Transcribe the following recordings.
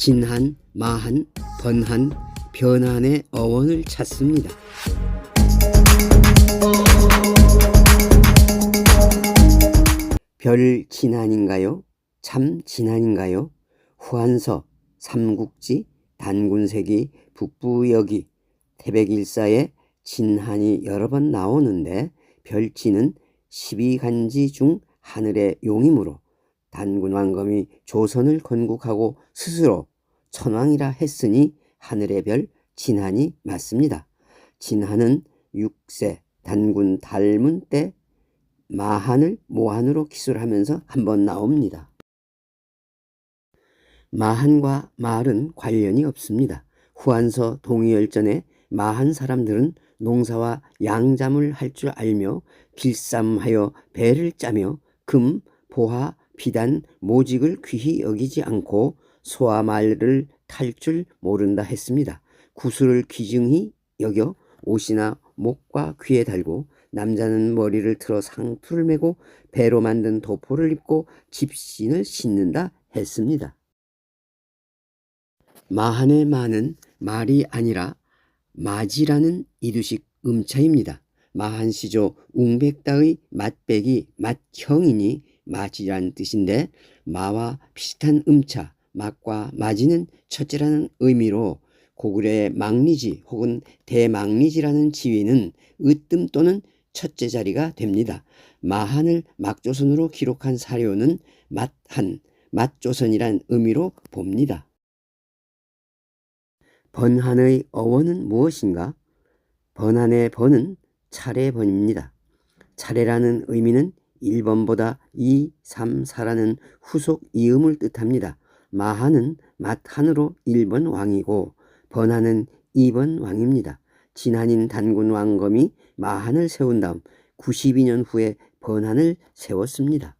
진한, 마한, 번한, 변한의 어원을 찾습니다. 별 진한인가요? 참 진한인가요? 후한서, 삼국지, 단군세기, 북부여기, 태백일사에 진한이 여러 번 나오는데 별진은 12간지 중 하늘의 용이므로 단군 왕검이 조선을 건국하고 스스로 천왕이라 했으니 하늘의 별 진한이 맞습니다. 진한은 6세 단군 닮은 때 마한을 모한으로 기술하면서 한번 나옵니다. 마한과 말은 관련이 없습니다. 후한서 동의열전에 마한 사람들은 농사와 양잠을 할 줄 알며 길쌈하여 배를 짜며 금, 보화, 비단, 모직을 귀히 여기지 않고 소와 말을 탈 줄 모른다 했습니다. 구슬을 귀중히 여겨 옷이나 목과 귀에 달고 남자는 머리를 틀어 상투를 메고 배로 만든 도포를 입고 집신을 신는다 했습니다. 마한의 마는 말이 아니라 마지라는 이두식 음차입니다. 마한시조 웅백다의 맛백이 맛형이니 마지란 뜻인데 마와 비슷한 음차, 맛과 마지는 첫째라는 의미로 고구려의 망리지 혹은 대망리지라는 지위는 으뜸 또는 첫째 자리가 됩니다. 마한을 막조선으로 기록한 사료는 맛한, 맛조선이란 의미로 봅니다. 번한의 어원은 무엇인가? 번한의 번은 차례 번입니다. 차례라는 의미는 1번보다 2, 3, 4라는 후속 이음을 뜻합니다. 마한은 맛한으로 1번 왕이고 번한은 2번 왕입니다. 진한인 단군 왕검이 마한을 세운 다음 92년 후에 번한을 세웠습니다.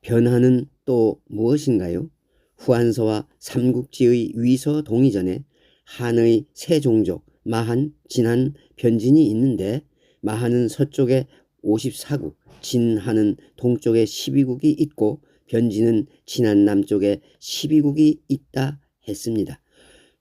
변한은 또 무엇인가요? 후한서와 삼국지의 위서 동의전에 한의 세 종족 마한, 진한, 변진이 있는데 마한은 서쪽에 54국, 진한은 동쪽에 12국이 있고 변진은 진한 남쪽에 12국이 있다 했습니다.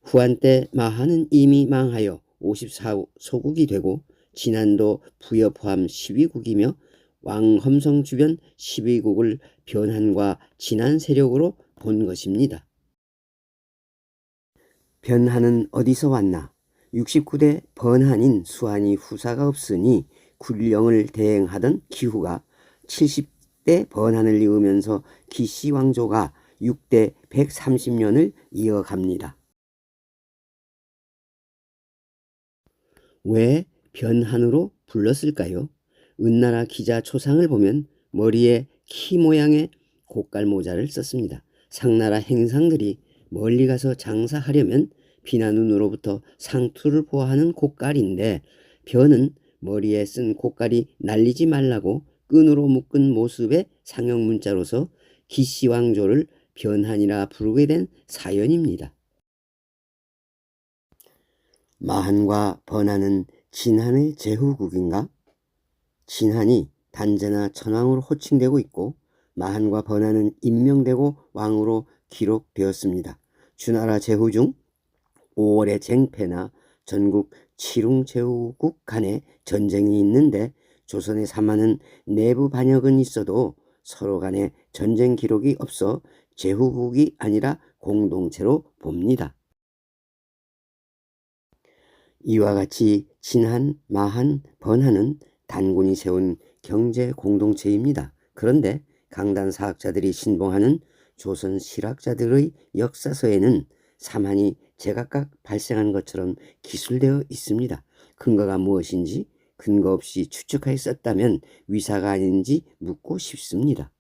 후한 때 마한은 이미 망하여 54소국이 되고 진한도 부여 포함 12국이며 왕험성 주변 12국을 변한과 진한 세력으로 본 것입니다. 변한은 어디서 왔나? 69대 번한인 수한이 후사가 없으니 군령을 대행하던 기후가 70 대 번한을 이으면서 기씨 왕조가 6대 130년을 이어갑니다. 왜 변한으로 불렀을까요? 은나라 기자 초상을 보면 머리에 키 모양의 고깔 모자를 썼습니다. 상나라 행상들이 멀리 가서 장사하려면 비나 눈으로부터 상투를 보호하는 고깔인데 변은 머리에 쓴 고깔이 날리지 말라고 끈으로 묶은 모습의 상형 문자로서 기시왕조를 변한이라 부르게 된 사연입니다. 마한과 번한은 진한의 제후국인가? 진한이 단제나 천왕으로 호칭되고 있고 마한과 번한은 임명되고 왕으로 기록되었습니다. 주나라 제후 중 5월의 쟁패나 전국 칠웅제후국 간에 전쟁이 있는데 조선의 사마는 내부 반역은 있어도 서로 간에 전쟁 기록이 없어 제후국이 아니라 공동체로 봅니다. 이와 같이 진한, 마한, 번한은 단군이 세운 경제 공동체입니다. 그런데 강단 사학자들이 신봉하는 조선 실학자들의 역사서에는 사만이 제각각 발생한 것처럼 기술되어 있습니다. 근거가 무엇인지 근거 없이 추측하여 썼다면 위사가 아닌지 묻고 싶습니다.